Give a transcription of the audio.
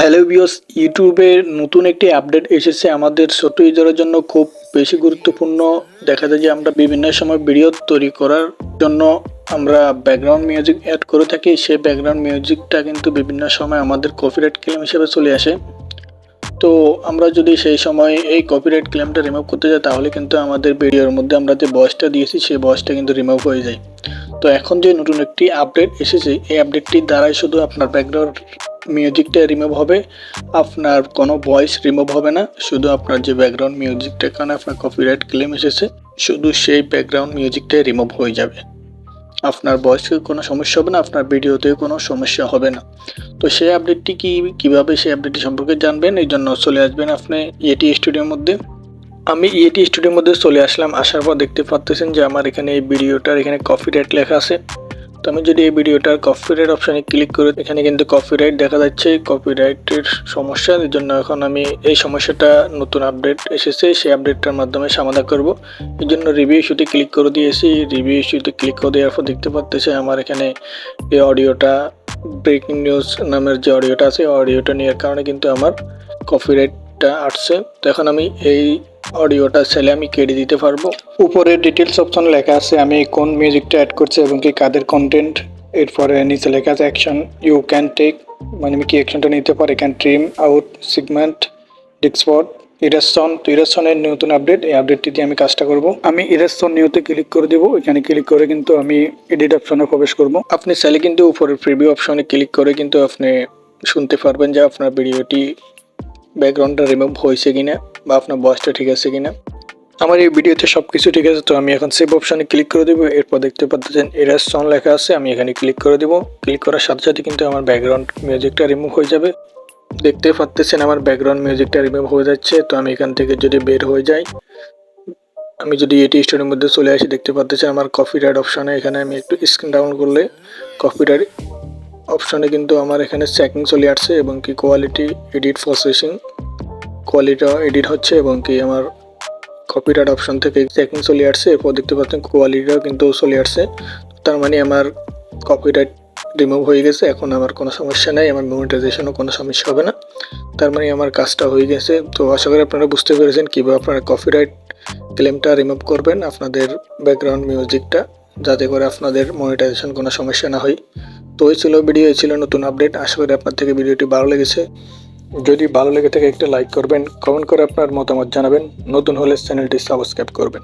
Hello বিয়স ইউটিউবের নতুন একটি আপডেট এসেছে আমাদের ছোট ইউজারের জন্য। খুব বেশি গুরুত্বপূর্ণ দেখা যায় যে আমরা বিভিন্ন সময় ভিডিও তৈরি করার জন্য আমরা ব্যাকগ্রাউন্ড মিউজিক অ্যাড করে থাকি। সেই ব্যাকগ্রাউন্ড মিউজিকটা কিন্তু বিভিন্ন সময় আমাদের কপিরাইট ক্লেম হিসেবে চলে আসে। তো আমরা যদি সেই সময় এই কপিরাইট ক্লেমটা রিমুভ করতে যাই, তাহলে কিন্তু আমাদের ভিডিওর মধ্যে আমরা যে ভয়েসটা দিয়েছি, সেই ভয়েসটা কিন্তু রিমুভ হয়ে যায়। তো এখন যে নতুন একটি আপডেট এসেছে, এই আপডেটটির দ্বারাই শুধু আপনার ব্যাকগ্রাউন্ড মিউজিকটা রিমুভ হবে। আপনার কোনো ভয়েস রিমুভ হবে না। শুধু আপনার যে ব্যাকগ্রাউন্ড মিউজিকটা কারণে আপনার কপিরাইট ক্লেম এসেছে, শুধু সেই ব্যাকগ্রাউন্ড মিউজিকটাই রিমুভ হয়ে যাবে। আপনার ভয়েসে কোনো সমস্যা হবে না, আপনার ভিডিওতেও কোনো সমস্যা হবে না। তো সেই আপডেটটি কি, কীভাবে সেই আপডেটটি সম্পর্কে জানবেন, এই জন্য চলে আসবেন আপনি এটি স্টুডিওর মধ্যে। আমি ইয়েটি স্টুডিওর মধ্যে চলে আসলাম, আসার পর দেখতে পাচ্তেছেন যে আমার এখানে এই ভিডিওটার এখানে কপি কপিরাইট লেখা আছে। তো আমি যদি এই ভিডিওটার কপিরাইট অপশানে ক্লিক করি, এখানে কিন্তু কপিরাইট দেখা যাচ্ছে। কপিরাইটের সমস্যা, এর জন্য এখন আমি এই সমস্যাটা নতুন আপডেট এসেছে, সেই আপডেটটার মাধ্যমে সমাধান করব। এই জন্য রিভিউ ইস্যুতে ক্লিক করে দিয়েছি। রিভিউ ইস্যুতে ক্লিক করে দেওয়ার পর দেখতে পাচ্তেছে আমার এখানে এই অডিওটা ব্রেকিং নিউজ নামের যে অডিওটা আছে অডিওটা নেওয়ার কারণে কিন্তু আমার কপিরাইটটা আসছে। তো এখন আমি এই অডিওটা ছেলে আমি কেটে দিতে পারব। উপরে ডিটেলস অপশন লেখা আছে, আমি কোন মিউজিকটা অ্যাড করছি এবং কি কাদের কন্টেন্ট এরপরে নিচে লেখা আছে অ্যাকশন ইউ ক্যান টেক মানে আমি কি অ্যাকশনটা নিতে পারি? ক্যান ট্রিম আউট সিগমেন্ট ডিক্সপট ইরেসন তো ইরেসনের নতুন আপডেট এই আপডেটটি দিয়ে আমি কাজটা করব। আমি ইরেসন নিউতে ক্লিক করে দেবো। এখানে ক্লিক করে কিন্তু আমি এডিট অপশনে প্রবেশ করব। আপনি চাইলে কিন্তু উপরের প্রিভিউ অপশনে ক্লিক করে কিন্তু আপনি শুনতে পারবেন যে আপনার ভিডিওটি ব্যাকগ্রাউন্ডটা রিমুভ হয়েছে কিনা বা আপনার ভয়েসটা ঠিক আছে কিনা। আমার এই ভিডিওতে সব কিছু ঠিক আছে, তো আমি এখন সেভ অপশানে ক্লিক করে দেবো। এরপর দেখতে পাচ্ছেন এরাস সং লেখা আছে, আমি এখানে ক্লিক করে দেবো। ক্লিক করার সাথে সাথে কিন্তু আমার ব্যাকগ্রাউন্ড মিউজিকটা রিমুভ হয়ে যাবে। দেখতে পাচ্ছেন আমার ব্যাকগ্রাউন্ড মিউজিকটা রিমুভ হয়ে যাচ্ছে, তো আমি এখান থেকে যদি বের হয়ে যাই, আমি যদি এটি স্টোরের মধ্যে চলে আসি, দেখতে পাচ্ছেন আমার কপিরাইট অপশানে এখানে আমি একটু স্ক্রিন ডাউন করলে কপিরাইট অপশানে কিন্তু আমার এখানে চেকিং চলে আসছে এবং কি কোয়ালিটি এডিট প্রসেসিং কোয়ালিটিও এডিট হচ্ছে এবং কি আমার কপিরাইট অপশন থেকে চেকিং চলে আসছে। এরপর দেখতে পাচ্ছেন কোয়ালিটিও কিন্তু চলে আসছে। তার মানে আমার কপিরাইট রিমুভ হয়ে গেছে। এখন আমার কোনো সমস্যা নেই, আমার মনিটাইজেশনও কোনো সমস্যা হবে না। তার মানে আমার কাজটা হয়ে গেছে। তো আশা করি আপনারা বুঝতে পেরেছেন কীভাবে আপনারা কপিরাইট ক্লেমটা রিমুভ করবেন, আপনাদের ব্যাকগ্রাউন্ড মিউজিকটা যাতে করে আপনাদের মনিটাইজেশন কোনো সমস্যা না হয়। তো এই ছিল ভিডিও এই ছিল নতুন আপডেট আশা করি আপনার থেকে ভিডিওটি ভালো লেগেছে। যদি ভালো লেগে থাকে একটা লাইক করবেন কমেন্ট করে আপনার মতামত জানাবেন। নতুন হলে চ্যানেলটি সাবস্ক্রাইব করবেন।